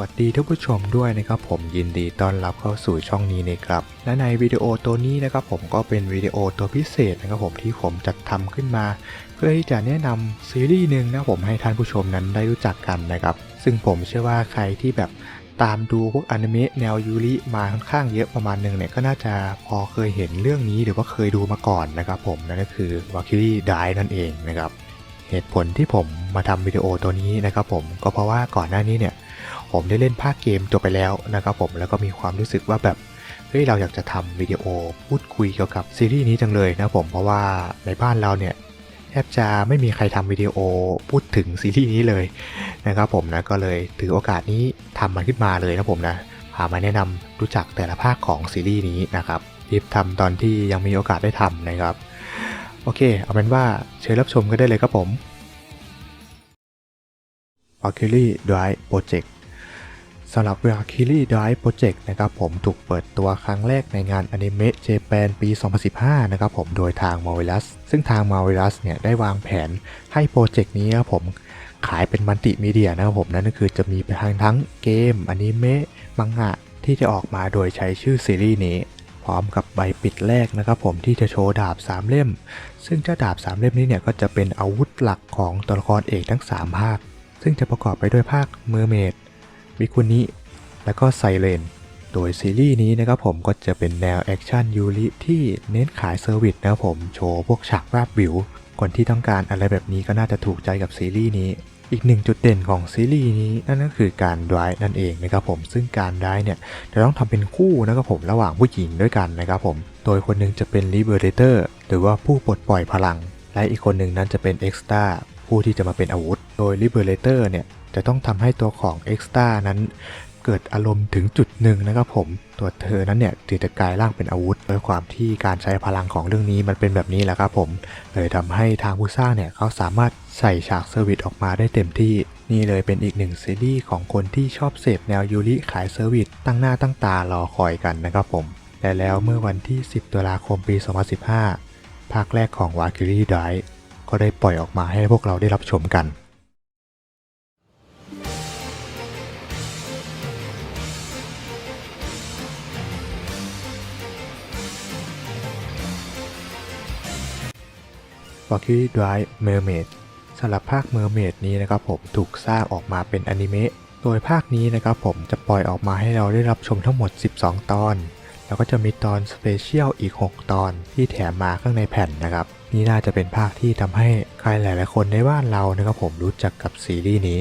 สวัสดีท่านผู้ชมด้วยนะครับผมยินดีต้อนรับเข้าสู่ช่องนี้นะครับและในวิดีโอตัวนี้นะครับผมก็เป็นวิดีโอตัวพิเศษนะครับผมที่ผมจัดทำขึ้นมา เพื่อที่จะแนะนำซีรีส์หนึ่งนะครับผมให้ท่านผู้ชมนั้นได้รู้จักกันนะครับซึ่งผมเชื่อว่าใครที่แบบตามดูพวกอนิเมะแนวยูริมาค่อนข้างเยอะประมาณหนึ่งเนี่ยก็น่าจะพอเคยเห็นเรื่องนี้หรือว่าเคยดูมาก่อนนะครับผมนั่นก็คือ Valkyrie Die นั่นเองนะครับเหตุผลที่ผมมาทำวิดีโอตัวนี้นะครับผมก็เพราะว่าก่อนหน้านี้เนี่ย ผมได้เล่นภาคเกมจบไปแล้วนะครับผมแล้วก็มีความรู้สึกว่าแบบเฮ้ยเราอยากจะทำวิดีโอพูดคุยเกี่ยวกับซีรีส์นี้จังเลยนะผมเพราะว่าในบ้านเราเนี่ยแทบจะไม่มีใครทำวิดีโอพูดถึงซีรีส์นี้เลยนะครับผมนะก็เลยถือโอกาสนี้ทำมันขึ้นมาเลยนะผมนะพามาแนะนำรู้จักแต่ละภาคของซีรีส์นี้นะครับรีบทำตอนที่ยังมีโอกาสได้ทำนะครับ โอเค เอาเป็นว่าเชิญรับชมกันได้เลยครับผม Valkyrie Drive Project สำหรับ Valkyrie Drive Project นะครับผมถูกเปิดตัวครั้งแรกในงานอนิเมะเจแปนปี 2015 นะครับผมโดยทาง Marvelous ซึ่งทาง Marvelous เนี่ยได้วางแผนให้โปรเจกต์นี้ครับผมขายเป็นมัลติมีเดียนะครับผมนั่นก็คือจะมีไปทางทั้งเกมอนิเมะมังงะที่จะออกมาโดยใช้ชื่อซีรีส์นี้ พร้อมกับใบปิดแรกนะครับผมที่จะโชว์ดาบ 3 เล่ม ซึ่งเจ้าดาบ 3 เล่มนี้เนี่ยก็จะเป็นอาวุธหลักของตัวละครเอกทั้ง 3 ภาค ซึ่งจะประกอบไปด้วยภาคเมอร์เมด วิคุนิและก็ไซเรนโดยซีรีส์นี้นะครับผมก็จะเป็นแนวแอคชั่นยูริที่เน้นขายเซอร์วิสนะครับผมโชว์พวกฉากราบวิว คนที่ต้องการอะไรแบบนี้ก็น่าจะถูกใจกับซีรีส์นี้ อีกหนึ่งจุดเด่นของซีรีส์นี้นั่นก็คือการดายนั่นเองนะครับผมซึ่งการดายเนี่ยจะต้องทำเป็นคู่นะครับผมระหว่างผู้หญิงด้วยกันนะครับผมโดยคนหนึงจะเป็น Liberator หรือว่าผู้ปลดปล่อยพลัง และอีกคนหนึ่งนั้นจะเป็น Extra ผู้ที่จะมาเป็นอาวุธ โดย Liberator เนี่ย จะต้องทำให้ตัวของ Extra นั้นเกิดอารมณ์ถึงจุดหนึ่งนะครับผม ตัวเธอนั้นเนี่ยถึงจะกลายร่างเป็นอาวุธด้วยความที่การใช้พลังของเรื่องนี้มันเป็นแบบนี้แหละครับผม เลยทำให้ทางผู้สร้างเนี่ยเขาสามารถใส่ฉากเซอร์วิสออกมาได้เต็มที่ นี่เลยเป็นอีกหนึ่งซีรีส์ของคนที่ชอบเสพแนวยูริขายเซอร์วิสตั้งหน้าตั้งตารอคอยกันนะครับผมและแล้วเมื่อวันที่ 10 ตุลาคมปี 2015 ภาคแรกของ Valkyrie Die ก็ได้ปล่อยออกมาให้พวกเราได้รับชมกัน Valkyrie Drive Mermaid สำหรับภาค Mermaid นี้นะครับผมถูกสร้างออกมาเป็นอนิเมะโดยภาคนี้นะครับผมจะปล่อยออกมาให้เราได้รับชมทั้งหมด 12 ตอน แล้วก็จะมีตอนสเปเชียลอีก 6 ตอนที่แถมมาข้างในแผ่นนะครับ นี่น่าจะเป็นภาคที่ทำให้ใครหลายๆคนในบ้านเรานะครับผมรู้จักกับซีรีส์นี้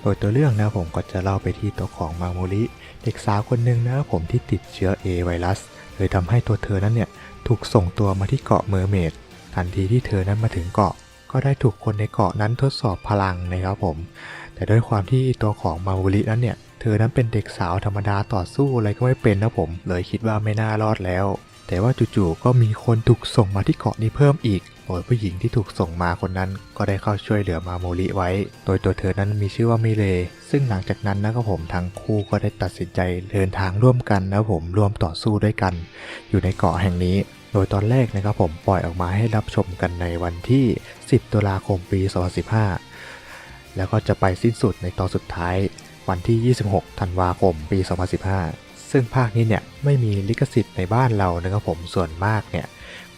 โดยตัวเรื่องนะครับผมก็จะเล่าไปที่ตัวของมาโมริเด็กสาวคนหนึ่งนะครับผมที่ติดเชื้อ A ไวรัสเลยทำให้ตัวเธอนั้นเนี่ยถูกส่งตัวมาที่เกาะเมอร์เมด ทันทีที่เธอนั้นมาถึงเกาะ ก็ได้ถูกคนในเกาะนั้นทดสอบพลังนะครับผม แต่ด้วยความที่ตัวของมาวูรินั้นเนี่ย เธอนั้นเป็นเด็กสาวธรรมดาต่อสู้อะไรก็ไม่เป็นนะผม เลยคิดว่าไม่น่ารอดแล้ว แต่ว่าจู่ๆก็มีคนถูกส่งมาที่เกาะนี้เพิ่มอีกโดยผู้หญิงที่ถูกส่งมาคนนั้นก็ได้เข้าช่วยเหลือมาโมริไว้ โดยตัวเธอนั้นมีชื่อว่ามิเล ซึ่งหลังจากนั้นนะครับผมทั้งคู่ก็ได้ตัดสินใจเดินทางร่วมกันนะครับผมร่วมต่อสู้ด้วยกัน อยู่ในเกาะแห่งนี้ โดยตอนแรกนะครับผมปล่อยออกมาให้รับชมกันในวันที่ 10 ตุลาคมปี 2015 แล้วก็จะไปสิ้นสุดในตอนสุดท้ายวันที่ 26 ธันวาคม ปี 2015 ซึ่งภาคนี้เนี่ยไม่มีลิขสิทธิ์ในบ้านเรานะครับผมส่วนมากเนี่ย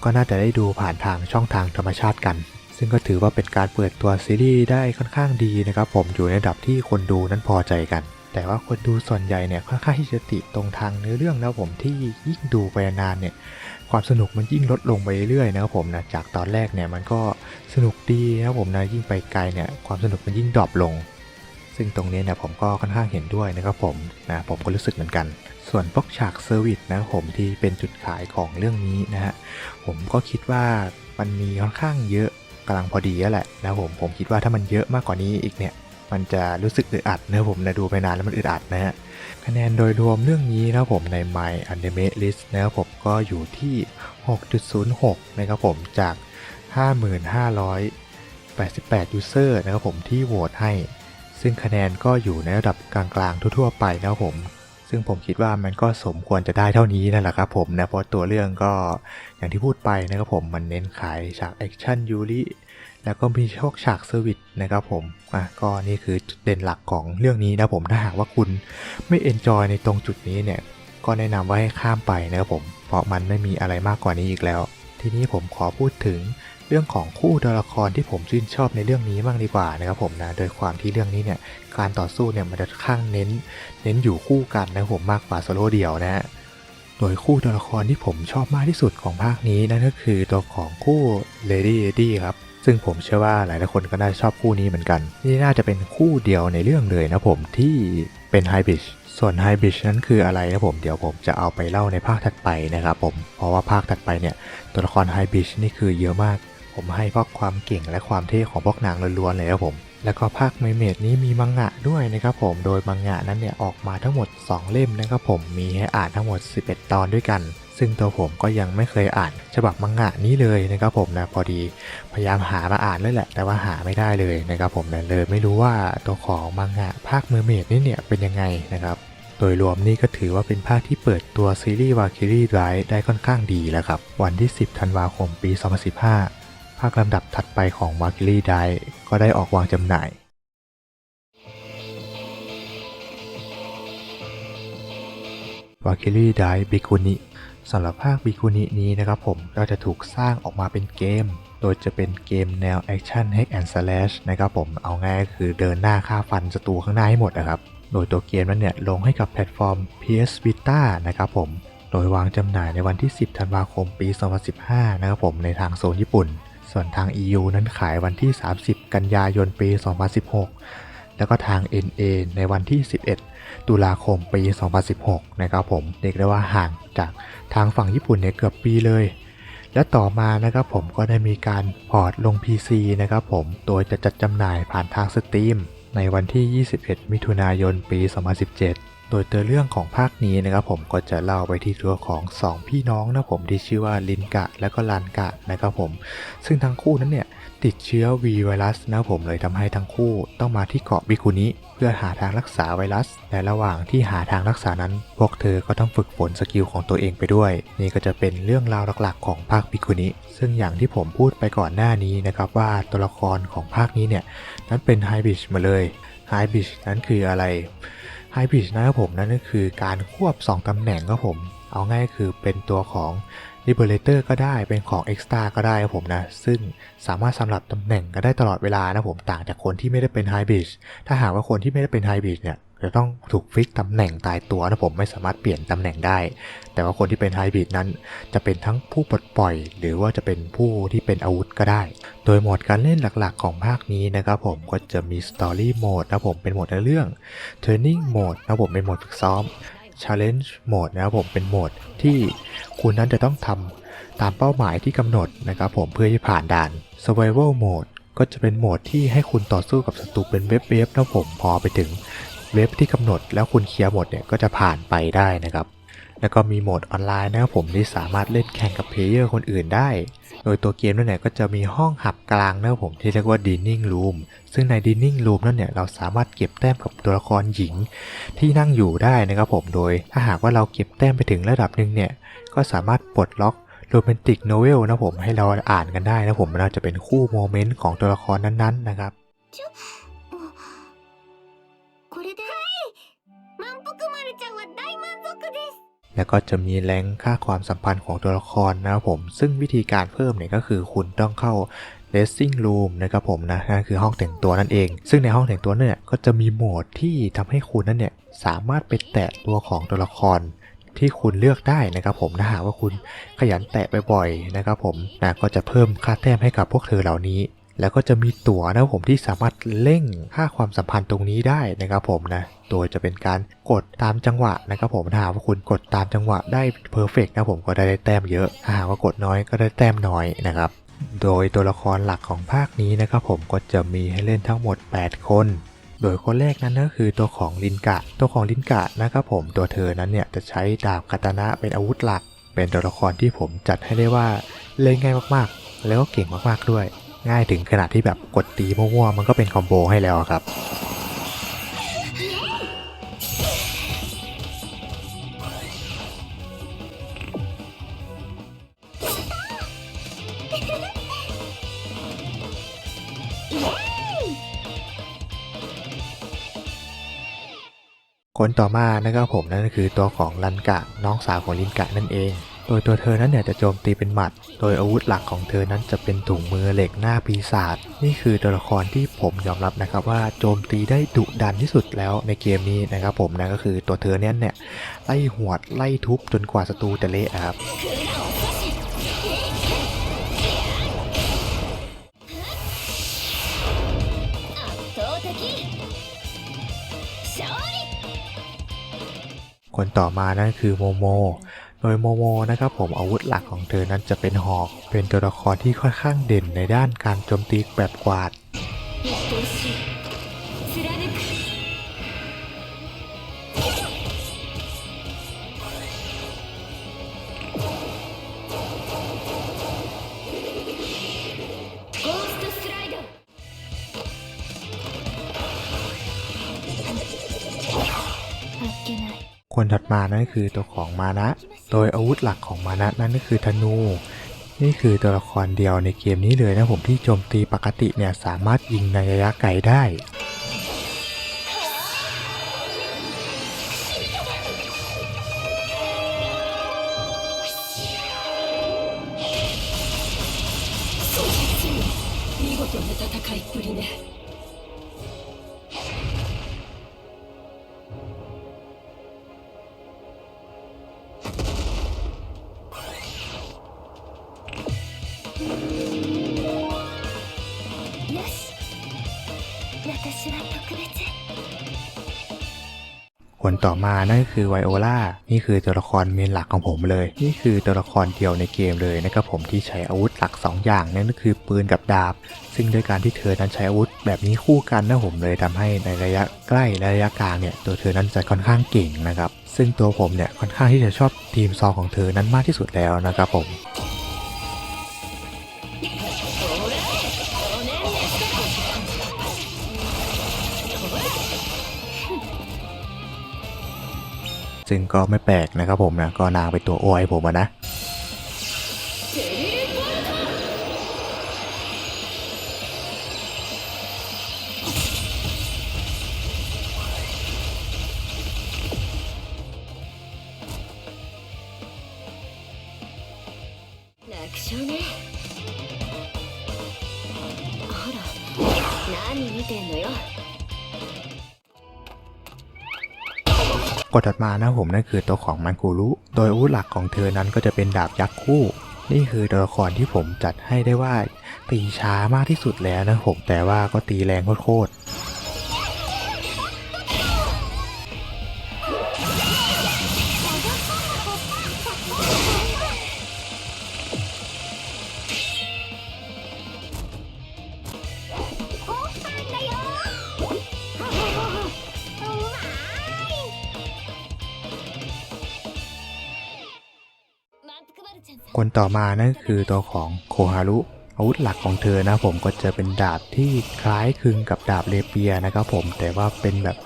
ก็น่าจะได้ดูผ่านทางช่องทางธรรมชาติกัน ซึ่งก็ถือว่าเป็นการเปิดตัวซีรีส์ได้ค่อนข้างดีนะครับผมอยู่ในระดับที่คนดูนั้นพอใจกัน แต่ว่าคนดูส่วนใหญ่เนี่ยค่อนข้างที่จะติตรงทางเนื้อเรื่องนะผมที่ยิ่งดูไปนานเนี่ยความสนุกมันยิ่งลดลงไปเรื่อยๆนะครับผมนะจากตอนแรกเนี่ยมันก็สนุกดีนะครับผมนะยิ่งไปไกลเนี่ยความสนุกมันยิ่งดรอปลง ซึ่งตรงนี้เนี่ยผมก็ค่อนข้างเห็นด้วยนะครับผมนะผมก็รู้สึกเหมือนกัน ส่วนพวกฉากเซอร์วิสนะผมที่เป็นจุดขายของเรื่องนี้นะฮะผมก็คิดว่ามันมีค่อนข้างเยอะกำลังพอดีแล้วแหละนะผมผมคิดว่าถ้ามันเยอะมากกว่านี้อีกเนี่ย มันจะรู้สึกอึดอัดนะครับผมนะดูไปนานแล้วมันอึดอัดนะฮะคะแนนโดยรวมเรื่องนี้นะครับผมใน My Anime List นะครับผมก็อยู่ที่ 6.06 นะครับผมจาก 55,88 user นะครับผมที่โหวตให้ ซึ่งคะแนนก็อยู่ในระดับกลางๆ ทั่ว ๆ ไปนะครับผมซึ่งผมคิดว่ามันก็สมควรจะได้เท่านี้นั่นแหละครับผมนะเพราะตัวเรื่องก็อย่างที่พูดไปนะครับผมมันเน้นขายฉากแอคชั่นยูริ แล้วก็มีพวกฉากเซอร์วิสนะครับผม อะก็นี่คือจุดเด่นหลักของเรื่องนี้นะผมถ้าหากว่าคุณไม่เอนจอยในตรงจุดนี้เนี่ย ก็แนะนำว่าให้ข้ามไปนะครับผม เพราะมันไม่มีอะไรมากกว่านี้อีกแล้ว ทีนี้ผมขอพูดถึงเรื่องของคู่ตัวละครที่ผมชื่นชอบในเรื่องนี้บ้างดีกว่านะครับผมนะ โดยความที่เรื่องนี้เนี่ยการต่อสู้เนี่ยมันจะค่อนข้างเน้น เน้นอยู่คู่กันนะผมมากกว่าโซโล่เดี่ยวนะฮะโดยคู่ตัวละครที่ผมชอบมากที่สุดของภาคนี้นั่นก็คือตัวของคู่ Lady Eddie ครับ ซึ่งผมเชื่อว่าหลายๆคนก็น่าชอบคู่นี้เหมือนกัน นี่น่าจะเป็นคู่เดียวในเรื่องเลยนะผมที่เป็นไฮบิชส่วนไฮบิชนั้นคืออะไรนะผมเดี๋ยวผมจะเอาไปเล่าในภาคถัดไปนะครับผมเพราะว่าภาคถัดไปเนี่ยตัวละครไฮบิชนี่คือเยอะมาก ผมให้เพราะความเก่งและความเท่ของพวกนางล้วนๆเลยครับผมแล้วก็ภาคเมเมดนี้มีมังงะด้วยนะครับผม โดยมังงะนั้นเนี่ยออกมาทั้งหมด 2 เล่มนะครับผม มีให้อ่านทั้งหมด 11 ตอนด้วยกัน ซึ่งตัวผมก็ยังไม่เคยอ่าน ฉบับมังงะนี้เลยนะครับผมนะพอดีพยายามหามาอ่านเลยแหละ แต่ว่าหาไม่ได้เลยนะครับผมนะเลยไม่รู้ว่าตัวของมังงะภาคเมอร์เมดนี่เนี่ยเป็นยังไงนะครับโดยรวมนี่ก็ถือว่าเป็นภาคที่เปิดตัวซีรีส์วาคิรีไรได้ค่อนข้างดีแล้วครับ วันที่ 10 ธันวาคมปี 2015 ภาคลำดับถัดไปของวาคิรีไดก็ได้ออกวางจำหน่ายวาคิรีไดบิคุนิ สำหรับภาคบิคุนินี้นะครับผมก็จะถูกสร้างออกมาเป็นเกม โดยจะเป็นเกมแนวแอคชั่น hack and slash นะครับผมเอาง่ายก็คือเดินหน้าฆ่าฟันศัตรูข้างหน้าให้หมดนะครับโดยตัวเกมนั้นเนี่ยลงให้กับแพลตฟอร์ม PS Vita นะครับผม โดยวางจำหน่ายในวันที่ 10 ธันวาคมปี 2015 นะครับผมในทางโซนญี่ปุ่น ส่วนทาง EU นั้นขายวันที่ 30 กันยายนปี 2016 แล้วก็ทาง NA ในวันที่ 11 ตุลาคมปี 2016 นะครับผมเรียกได้ว่าห่างจากทางฝั่งญี่ปุ่นเนี่ยเกือบปีเลย และต่อมานะครับผมก็ได้มีการพอร์ตลง PC นะครับผม โดยจะจัดจำหน่ายผ่านทางสตรีมในวันที่ 21 มิถุนายน ปี 2017 โดยตัวเรื่องของภาคนี้นะครับผมก็จะเล่าไปที่ตัวของ 2 พี่น้องนะผมที่ชื่อว่าลินกะและก็ลานกะนะครับผม ซึ่งทั้งคู่นั้นเนี่ย ติดเชื้อ V ไวรัสนะผมเลยทำให้ทั้งคู่ต้องมาที่เกาะบิคุนิเพื่อหาทางรักษาไวรัสและระหว่างที่หาทางรักษานั้น พวกเธอก็ต้องฝึกฝนสกิลของตัวเองไปด้วย นี่ก็จะเป็นเรื่องราวหลักๆ ของภาคบิคุนิซึ่งอย่างที่ผมพูดไปก่อนหน้านี้นะครับว่าตัวละครของภาคนี้เนี่ยนั้นเป็นไฮบิชมาเลยไฮบิชนั้นคืออะไรไฮบิชนะครับผมนั่นก็คือการควบ 2ตำแหน่งครับผม เอาง่ายคือเป็นตัวของ Liberator ก็ได้เป็นของ Extra ก็ได้ครับผมนะ ซึ่งสามารถสำหรับตำแหน่งก็ได้ตลอดเวลานะผมต่างจากคนที่ไม่ได้เป็น High b r i d ถ้าหากว่าคนที่ไม่ได้เป็น High b r i d เนี่ยจะต้องถูกฟิกตำแหน่งตายตัวนะผมไม่สามารถเปลี่ยนตำแหน่งได้ แต่ว่าคนที่เป็น High b r i d g นั้น จะเป็นทั้งผู้ปลดปล่อย หรือว่าจะเป็นผู้ที่เป็นอาวุธก็ได้ โดยโหมดการเล่นหลักๆของภาคนี้นะครับผมก็จะมี Story Mode นะผมเป็นโหมดในเรื่อง Training Mode นะผมเป็นโหมดฝึกซ้อม Challenge Mode นะครับผมเป็นโหมดที่คุณนั้นจะต้องทำตามเป้าหมายที่กำหนดนะครับผมเพื่อที่ผ่านด่าน Survival Mode ก็จะเป็นโหมดที่ให้คุณต่อสู้กับศัตรูเป็นเว็บๆนะผมพอไปถึงเว็บที่กำหนดแล้วคุณเคลียร์หมดเนี่ยก็จะผ่านไปได้นะครับ แล้วก็มีโหมดออนไลน์นะครับผมที่สามารถเล่นแข่งกับเพลเยอร์คนอื่นได้ โดยตัวเกมนั่นเนี่ยก็จะมีห้องหับกลางนะครับผมที่เรียกว่า Dining Room ซึ่งใน Dining Room นั่นเนี่ยเราสามารถเก็บแต้มกับตัวละครหญิงที่นั่งอยู่ได้นะครับผมโดย ถ้าหากว่าเราเก็บแต้มไปถึงระดับหนึ่งเนี่ยก็สามารถปลดล็อกโรแมนติกโนเวลนะผมให้เราอ่านกันได้นะผมมันอาจจะเป็นคู่โมเมนต์ของตัวละครนั้นๆนะครับ แล้วก็จะมีแรงค่าความสัมพันธ์ของตัวละครนะครับผม ซึ่งวิธีการเพิ่มเนี่ยก็คือคุณต้องเข้า dressing room นะครับผมนะนั่นคือห้องแต่งตัวนั่นเอง ซึ่งในห้องแต่งตัวเนี่ยก็จะมีโหมดที่ทำให้คุณนั้นเนี่ยสามารถไปแตะตัวของตัวละครที่คุณเลือกได้นะครับผมถ้าหากว่าคุณขยันแตะบ่อยๆนะครับผมนะก็จะเพิ่มค่าแต้มให้กับพวกเธอเหล่านี้ แล้วก็จะมีตั๋วนะครับผมที่สามารถเร่งค่าความสัมพันธ์ตรงนี้ได้นะครับผมนะโดยจะเป็นการกดตามจังหวะนะครับผมถ้าหากว่าคุณกดตามจังหวะได้เพอร์เฟกนะผมก็ได้แต้มเยอะถ้าหากว่ากดน้อยก็ได้แต้มน้อยนะครับโดยตัวละครหลักของภาคนี้นะครับผมก็จะมีให้เล่นทั้งหมด 8 คน โดยคนแรกนั้นก็คือตัวของลินกะ ตัวของลินกะนะครับผมตัวเธอนั้นเนี่ยจะใช้ดาบคาตานะเป็นอาวุธหลัก เป็นตัวละครที่ผมจัดให้ได้ว่าเล่นง่ายมากๆ แล้วก็เก่งมากๆด้วย ง่ายถึงขนาดที่แบบกดตีมั่วๆมันก็เป็นคอมโบให้แล้วครับ คนต่อมานะครับผมนั่นก็คือตัวของลันกะน้องสาวของลินกะนั่นเอง โดยตัวเธอนั้นเนี่ยจะโจมตีเป็นหมัด โดยอาวุธหลักของเธอนั้นจะเป็นถุงมือเหล็กหน้าปีศาจ นี่คือตัวละครที่ผมยอมรับนะครับว่าโจมตีได้ดุดันที่สุดแล้วในเกมนี้นะครับผมนะก็คือตัวเธอเนี่ยเนี่ยไล่หวดไล่ทุบจนกว่าศัตรูจะเละครับคนต่อมานั่นคือโมโม โดยโมโมนะครับผมอาวุธหลักของเธอนั้นจะเป็นหอก เป็นตัวละครที่ค่อนข้างเด่นในด้านการโจมตีแบบกวาด คนถัดมานั่นคือตัวของมานะ โดยอาวุธหลักของมานะนั่นก็คือธนู นี่คือตัวละครเดียวในเกมนี้เลยนะผมที่โจมตีปกติเนี่ยสามารถยิงในระยะไกลได้ 見事な戦いっぷりね มานั่นก็คือไวโอลานี่คือตัวละครเมนหลักของผมเลย นี่คือตัวละครเดียวในเกมเลยนะครับผมที่ใช้อาวุธหลัก 2 อย่างนั่นก็คือปืนกับดาบ ซึ่งด้วยการที่เธอนั้นใช้อาวุธ แบบนี้คู่กันนะผมเลยทำให้ในระยะใกล้และระยะกลางเนี่ยตัวเธอนั้นจะค่อนข้างเก่งนะครับซึ่งตัวผมเนี่ยค่อนข้างที่จะชอบทีมซองของเธอนั้นมากที่สุดแล้วนะครับผม ซึ่งก็ไม่แปลกนะครับผมนะก็นางเป็นตัวโอยผมอะนะ 楽勝ねあら何見てんのよ กดถัดมานะผมนั่นคือตัวของมันกูรุ โดยอาวุธหลักของเธอนั้นก็จะเป็นดาบยักษ์คู่ นี่คือตัวละครที่ผมจัดให้ได้ว่าตีช้ามากที่สุดแล้วนะผมแต่ว่าก็ตีแรงโคตร คนต่อมานั่นคือตัวของโคฮารุอาวุธหลักของเธอนะผมก็จะเป็นดาบที่คล้ายคลึงกับดาบเลเปียนะครับผมแต่ว่าเป็นแบบ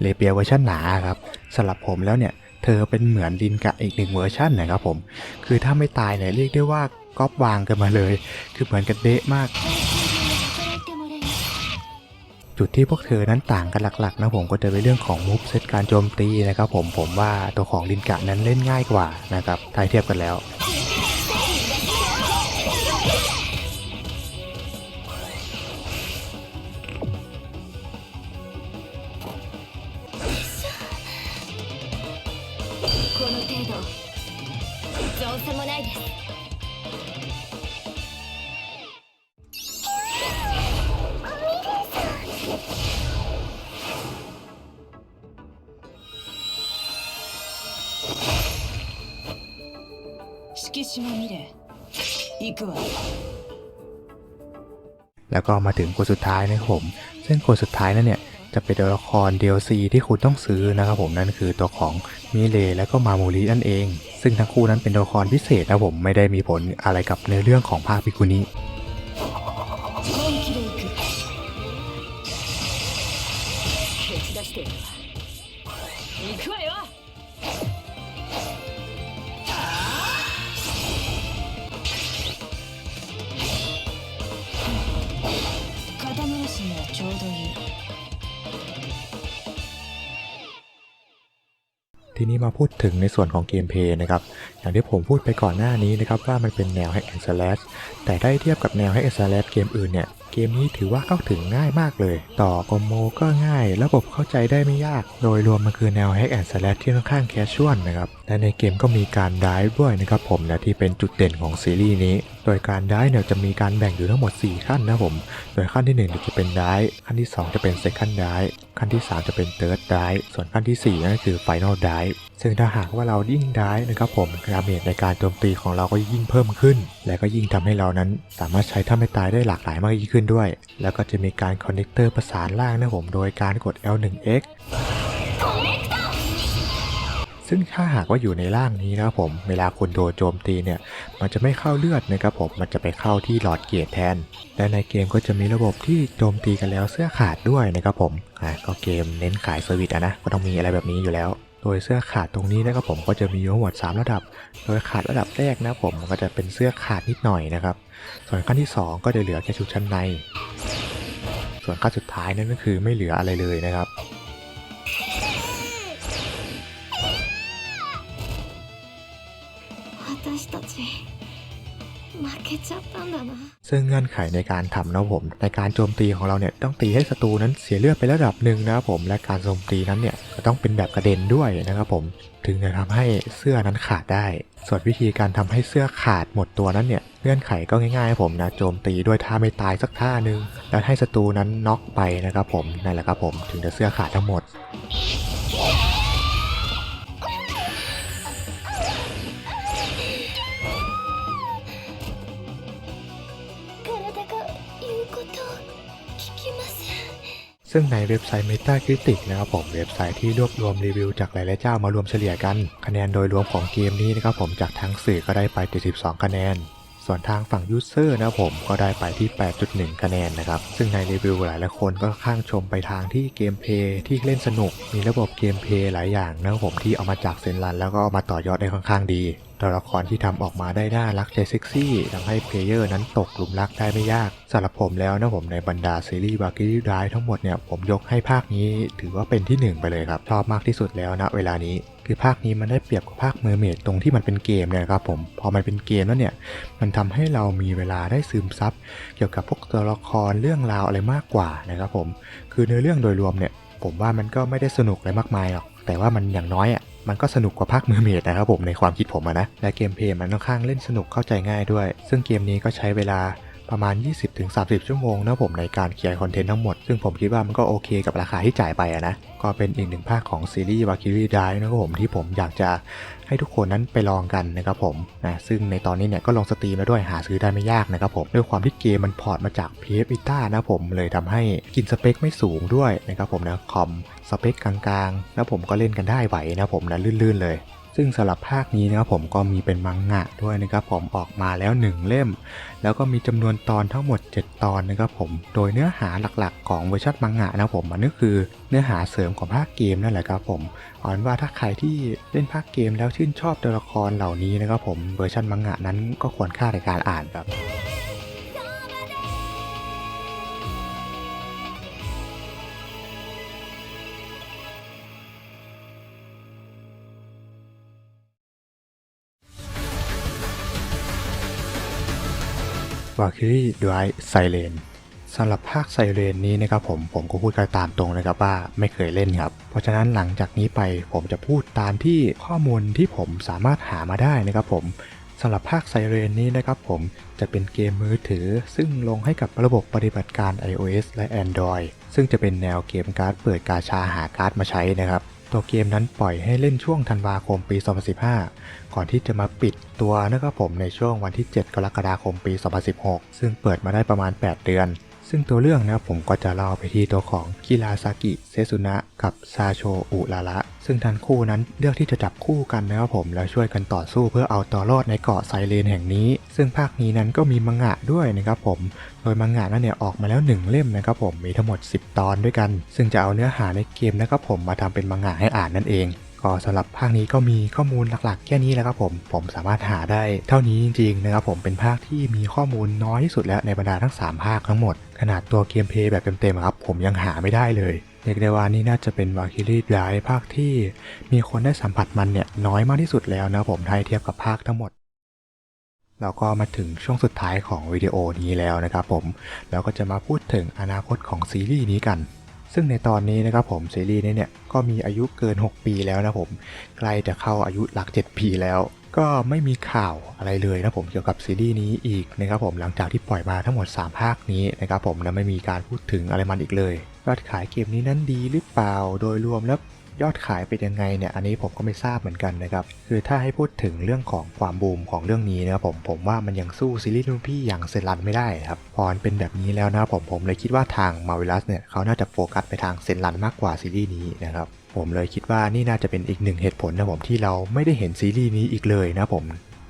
เลเปียเวอร์ชันหนาครับสำหรับผมแล้วเนี่ยเธอเป็นเหมือนดินกะอีกหนึ่งเวอร์ชันนะครับผม คือถ้าไม่ตายเนี่ยเรียกได้ว่าก๊อปวางกันมาเลย คือเหมือนกันเดะมาก จุดที่พวกเธอนั้นต่างกันหลักๆนะผมก็จะเป็นเรื่องของมูฟเซตการโจมตีนะครับผมผมว่าตัวของลินกะนั้นเล่นง่ายกว่านะครับถ้าเทียบกันแล้ว どうせもないです敷島美玲行くわ แล้วก็มาถึงคนสุดท้ายนะครับผม ซึ่งคนสุดท้ายนั่นเนี่ยจะเป็นตัวละคร DLC ที่คุณต้องซื้อนะครับผมนั่นคือตัวของ มิเลและก็มาโมรินั่นเอง ซึ่งทั้งคู่นั้นเป็นตัวละครพิเศษนะผมไม่ได้มีผลอะไรกับเนื้อเรื่องของภาคพิคุนิ ทีนี้มาพูด ถึงในส่วนของเกมเพย์นะครับ อย่างที่ผมพูดไปก่อนหน้านี้นะครับว่ามันเป็นแนว Hack and Slash แต่ได้เทียบกับแนว Hack and Slash เกมอื่นเนี่ย เกมนี้ถือว่าเข้าถึงง่ายมากเลย ต่อกมโมก็ง่าย ระบบเข้าใจได้ไม่ยาก โดยรวมมันคือแนว Hack and Slash ที่ค่อนข้างแคชชวลนะครับ และในเกมก็มีการดิฟด้วยนะครับผมนะที่เป็นจุดเด่นของซีรีส์นี้ โดยการดิฟเนี่ยจะมีการแบ่งอยู่ทั้งหมด 4 ขั้นนะผม โดยขั้นที่1เนี่ยจะเป็นดิฟขั้นที่ 2 จะเป็น second dive ขั้นที่ 3 จะเป็น third dive ส่วนขั้นทีสี่4นั่นก็คือ final dive ซึ่งถ้าหากว่าเรายิ่งดิฟนะครับผมดาเมจในการโจมตีของเราก็ยิ่งเพิ่มขึ้น และก็ยิ่งทำให้เรานั้นสามารถใช้ท่าไม่ตายได้หลากหลายมากยิ่งขึ้นด้วย แล้วก็จะมีการคอนเนคเตอร์ประสานล่างนะผมโดยการกด L1X ซึ่งถ้าหากว่าอยู่ในร่างนี้นะครับผม เวลาคุณโดนโจมตีเนี่ย มันจะไม่เข้าเลือดนะครับผม มันจะไปเข้าที่หลอดเกียร์แทน และในเกมก็จะมีระบบที่โจมตีกันแล้วเสื้อขาดด้วยนะครับผม อ่าก็เกมเน้นขายเซอร์วิสอะนะ ก็ต้องมีอะไรแบบนี้อยู่แล้ว โดยเสื้อขาดตรงนี้นะครับผมก็จะมีอยู่ทั้งหมด 3 ระดับ โดยขาดระดับแรกนะครับผมก็จะเป็นเสื้อขาดนิดหน่อยนะครับ ส่วนขั้นที่ 2 ก็จะเหลือแค่ชุดชั้นใน ส่วนขั้นสุดท้ายนั่นก็คือไม่เหลืออะไรเลยนะครับ 私たち 負けちゃったんだな ซึ่งเงื่อนไขในการทำนะครับผม ในการโจมตีของเราเนี่ยต้องตีให้ศัตรูนั้นเสียเลือดไประดับหนึ่งนะครับผม และการโจมตีนั้นเนี่ยก็ต้องเป็นแบบกระเด็นด้วยนะครับผม ถึงจะทำให้เสื้อนั้นขาดได้ ส่วนวิธีการทำให้เสื้อขาดหมดตัวนั้นเนี่ยเงื่อนไขก็ง่ายๆครับผมนะโจมตีด้วยท่าไม่ตายสักท่าหนึ่งแล้วให้ศัตรูนั้นน็อกไปนะครับผมนั่นแหละครับผมถึงจะเสื้อขาดทั้งหมด ซึ่งในเว็บไซต์ Metacritic นะครับผมเว็บไซต์ที่รวบรวมรีวิวจากหลายๆเจ้ามารวมเฉลี่ยกัน คะแนนโดยรวมของเกมนี้นะครับผมจากทั้งสื่อก็ได้ไป 72 คะแนน ส่วนทางฝั่งยูเซอร์นะครับผมก็ได้ไปที่ 8.1 คะแนนนะครับ ซึ่งในรีวิวหลายๆคนก็ข้างชมไปทางที่เกมเพย์ที่เล่นสนุก มีระบบเกมเพย์หลายอย่างนะครับผมที่เอามาจากเซนรันแล้วก็เอามาต่อยอดได้ค่อนข้างดี ตัวละครที่ทำออกมาได้น่ารักใจเซ็กซี่ทำให้เพลเยอร์นั้นตกหลุมรักได้ไม่ยากสำหรับผมแล้วนะผมในบรรดาซีรีส์บาร์กี้ไดทั้งหมดเนี่ยผมยกให้ภาคนี้ถือว่าเป็นที่หนึ่งไปเลยครับ ชอบมากที่สุดแล้วนะเวลานี้คือภาคนี้มันได้เปรียบกับภาคเมอร์เมดตรงที่มันเป็นเกมเนี่ยครับผมพอมันเป็นเกมแล้วเนี่ยมันทำให้เรามีเวลาได้ซึมซับเกี่ยวกับพวกตัวละครเรื่องราวอะไรมากกว่านะครับผมคือเนื้อเรื่องโดยรวมเนี่ยผมว่ามันก็ไม่ได้สนุกอะไรมากมายหรอกแต่ว่ามันอย่างน้อยอะ มันก็สนุกกว่าภาคมือเมดนะครับผมในความคิดผมนะ และเกมเพลย์มันค่อนข้างเล่นสนุกเข้าใจง่ายด้วย ซึ่งเกมนี้ก็ใช้เวลาประมาณ 20-30 ชั่วโมงนะผมในการเคลียร์คอนเทนต์ทั้งหมด ซึ่งผมคิดว่ามันก็โอเคกับราคาที่จ่ายไปอะนะ ก็เป็นอีกหนึ่งภาคของซีรีส์วากิวีไดนะครับผมที่ผมอยากจะ ให้ทุกคนนั้นไปลองกันนะครับผมนะซึ่งในตอนนี้เนี่ยก็ลงสตรีมแล้วด้วยหาซื้อได้ไม่ยากนะครับผมด้วยความที่เกมมันพอร์ตมาจาก PS Vita นะผมเลยทำให้กินสเปคไม่สูงด้วยนะครับผมนะคอมสเปคกลางๆ แล้วผมก็เล่นกันได้ไหวนะผมนะลื่นๆเลย ซึ่งสำหรับภาคนี้นะครับผมก็มีเป็นมังงะด้วยนะครับผมออกมาแล้ว 1 เล่ม แล้วก็มีจำนวนตอนทั้งหมด 7 ตอนนะครับผมโดยเนื้อหาหลักๆ ของเวอร์ชันมังงะนะผมมันก็คือเนื้อหาเสริมของภาคเกมนั่นแหละครับผมเอาเป็นว่าถ้าใครที่เล่นภาคเกมแล้วชื่นชอบตัวละครเหล่านี้นะครับผมเวอร์ชันมังงะนั้นก็ควรค่าในการอ่านครับ Valkyrie Drive Siren สำหรับภาคไซเรนนี้นะครับผมผมก็พูดกันตามตรงนะครับว่าไม่เคยเล่นครับ เพราะฉะนั้นหลังจากนี้ไปผมจะพูดตามที่ข้อมูลที่ผมสามารถหามาได้นะครับผมสำหรับภาคไซเรนนี้นะครับผมจะเป็นเกมมือถือ ซึ่งลงให้กับระบบปฏิบัติการ iOS และ Android ซึ่งจะเป็นแนวเกมการ์ดเปิดกาชาหาการ์ดมาใช้นะครับ ตัวเกมนั้นปล่อยให้เล่นช่วงธันวาคมปี 2015 ก่อนที่จะมาปิดตัวนะครับผมในช่วงวันที่ 7 กรกฎาคมปี 2016 ซึ่งเปิดมาได้ประมาณ 8 เดือน ซึ่งตัวเรื่องนะครับผมก็จะเล่าไปที่ตัวของคิราซากิเซซุนะกับซาโชอุระระซึ่งทั้งคู่นั้นเลือกที่จะจับคู่กันนะครับผมแล้วช่วยกันต่อสู้เพื่อเอาตัวรอดในเกาะไซเรนแห่งนี้ ซึ่งภาคนี้นั้นก็มีมังงะด้วยนะครับผม โดยมังงะนั้นเนี่ยออกมาแล้ว 1 เล่มนะครับผมมีทั้งหมด 10 ตอนด้วยกัน ซึ่งจะเอาเนื้อหาในเกมนะครับผมมาทำเป็นมังงะให้อ่านนั่นเองก็สำหรับภาคนี้ก็มีข้อมูลหลักๆ แค่นี้แหล้วครับผม ผมสามารถหาได้เท่านี้จริงๆนะครับผมเป็นภาคที่มีข้อมูลน้อยที่สุดแล้วในบรรดาทั้ง 3 ภาคทั้งหมด ขนาดตัวเกมเพย์แบบเต็มๆครับผมยังหาไม่ได้เลยเรียกได้ว่านี่น่าจะเป็นวาคิรีไดภาคที่มีคนได้สัมผัสมันเนี่ยน้อยมากที่สุดแล้วนะผมถ้าเทียบกับภาคทั้งหมดเราก็มาถึงช่วงสุดท้ายของวิดีโอนี้แล้วนะครับผมแล้วก็จะมาพูดถึงอนาคตของซีรีส์นี้กัน ซึ่งในตอนนี้นะครับผมซีรีส์นี้เนี่ยก็มีอายุเกิน 6 ปีแล้วนะผมใกล้จะเข้าอายุหลัก 7 ปีแล้ว ก็ไม่มีข่าวอะไรเลยนะผมเกี่ยวกับซีรีส์นี้อีกนะครับผมหลังจากที่ปล่อยมาทั้งหมด 3 ภาคนี้นะครับผมและไม่มีการพูดถึงอะไรมันอีกเลยยอดขายเกมนี้นั้นดีหรือเปล่าโดยรวมแล้วยอดขายเป็นยังไงเนี่ยอันนี้ผมก็ไม่ทราบเหมือนกันนะครับคือถ้าให้พูดถึงเรื่องของความบูมของเรื่องนี้นะครับผมผมว่ามันยังสู้ซีรีส์รุ่นพี่อย่างเซรันไม่ได้ครับพอนเป็นแบบนี้แล้วนะครับผมผมเลยคิดว่าทางมาวิลัสเนี่ยเขาน่าจะโฟกัสไปทางเซรันมากกว่าซีรีส์นี้นะครับ ผมเลยคิดว่านี่น่าจะเป็นอีกหนึ่งเหตุผลนะผมที่เราไม่ได้เห็นซีรีส์นี้อีกเลยนะผม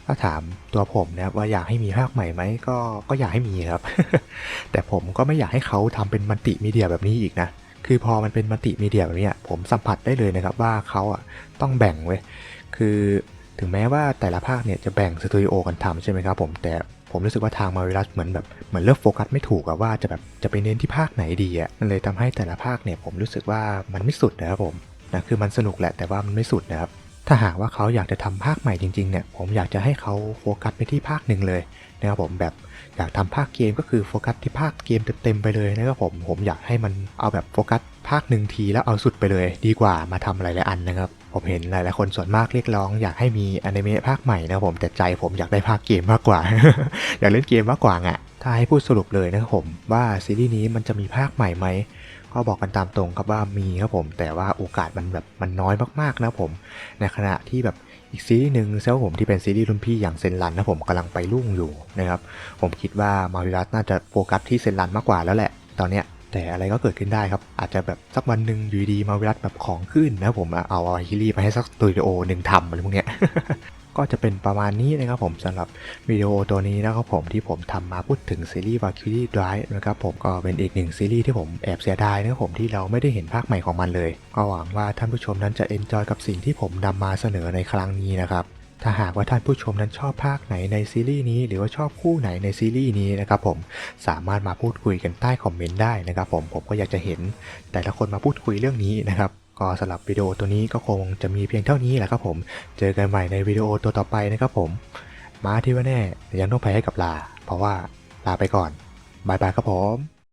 ถ้าถามตัวผมนะว่าอยากให้มีภาคใหม่ไหมก็ก็อยากให้มีครับ แต่ผมก็ไม่อยากให้เขาทำเป็นมัลติมีเดียแบบนี้อีกนะคือพอมันเป็นมัลติมีเดียแบบนี้ผมสัมผัสได้เลยนะครับว่าเขาอะต้องแบ่งเว้ยคือถึงแม้ว่าแต่ละภาคเนี่ยจะแบ่งสตูดิโอกันทำใช่ไหมครับผมแต่ผมรู้สึกว่าทางมาวิลัสเหมือนแบบเหมือนเลือกโฟกัสไม่ถูกอะว่าจะแบบจะไปเน้นที่ภาคไหนดีอะมันเลยทำให้แต่ละภาคเนี่ยผมรู้สึกว่ามันไม่สุดนะครับผม นะคือมันสนุกแหละแต่ว่ามันไม่สุดนะครับถ้าหากว่าเขาอยากจะทำภาคใหม่จริงๆเนี่ยผมอยากจะให้เขาโฟกัสไปที่ภาคหนึ่งเลยนะครับผมแบบอยากทำภาคเกมก็คือโฟกัสที่ภาคเกมเต็มๆไปเลยนะครับผมผมอยากให้มันเอาแบบโฟกัสภาคหนึ่งทีแล้วเอาสุดไปเลย ดีกว่ามาทำหลายๆอันนะครับผมเห็นหลายๆคนส่วนมากเรียกร้องอยากให้มีอนิเมะภาคใหม่นะครับผมแต่ใจผมอยากได้ภาคเกมมากกว่า อยากเล่นเกมมากกว่าอะถ้าให้พูดสรุปเลยนะครับผมว่าซีรีส์นี้มันจะมีภาคใหม่ไหม ก็บอกกันตามตรงครับว่ามีครับผม แต่ว่าโอกาสมันแบบมันน้อยมากๆนะผม ในขณะที่แบบอีกซีรีส์หนึ่งเซลผมที่เป็นซีรีส์รุ่นพี่อย่างเซนรันนะผมกำลังไปรุ่งอยู่นะครับ ผมคิดว่ามาวิรัสน่าจะโฟกัสที่เซนรันมากกว่าแล้วแหละ ตอนเนี้ยแต่อะไรก็เกิดขึ้นได้ครับ อาจจะแบบสักวันหนึ่งอยู่ดีมาวิรัสแบบของขึ้นนะผมเอาอาฮิลี่ไปให้สักสตูดิโอหนึ่งทำอะไรพวกเนี้ย ก็จะเป็นประมาณนี้นะครับผมสำหรับวิดีโอตัวนี้นะครับผมที่ผมทำมาพูดถึงซีรีส์ Valkyrie Drive นะครับผมก็เป็นอีกหนึ่งซีรีส์ที่ผมแอบเสียดายนะครับผมที่เราไม่ได้เห็นภาคใหม่ของมันเลยก็หวังว่าท่านผู้ชมนั้นจะเอนจอยกับสิ่งที่ผมนำมาเสนอในครั้งนี้นะครับถ้าหากว่าท่านผู้ชมนั้นชอบภาคไหนในซีรีส์นี้ หรือว่าชอบคู่ไหนในซีรีส์นี้นะครับผมสามารถมาพูดคุยกันใต้คอมเมนต์ได้นะครับผมผมก็อยากจะเห็น แต่ละคนมาพูดคุยเรื่องนี้นะครับ ก็สำหรับวิดีโอตัวนี้ก็คงจะมีเพียงเท่านี้แหละครับผม เจอกันใหม่ในวิดีโอตัวต่อไปนะครับผม มาที่ว่าแน่ยังต้องไปให้กับลา เพราะว่าลาไปก่อนบายบายครับผม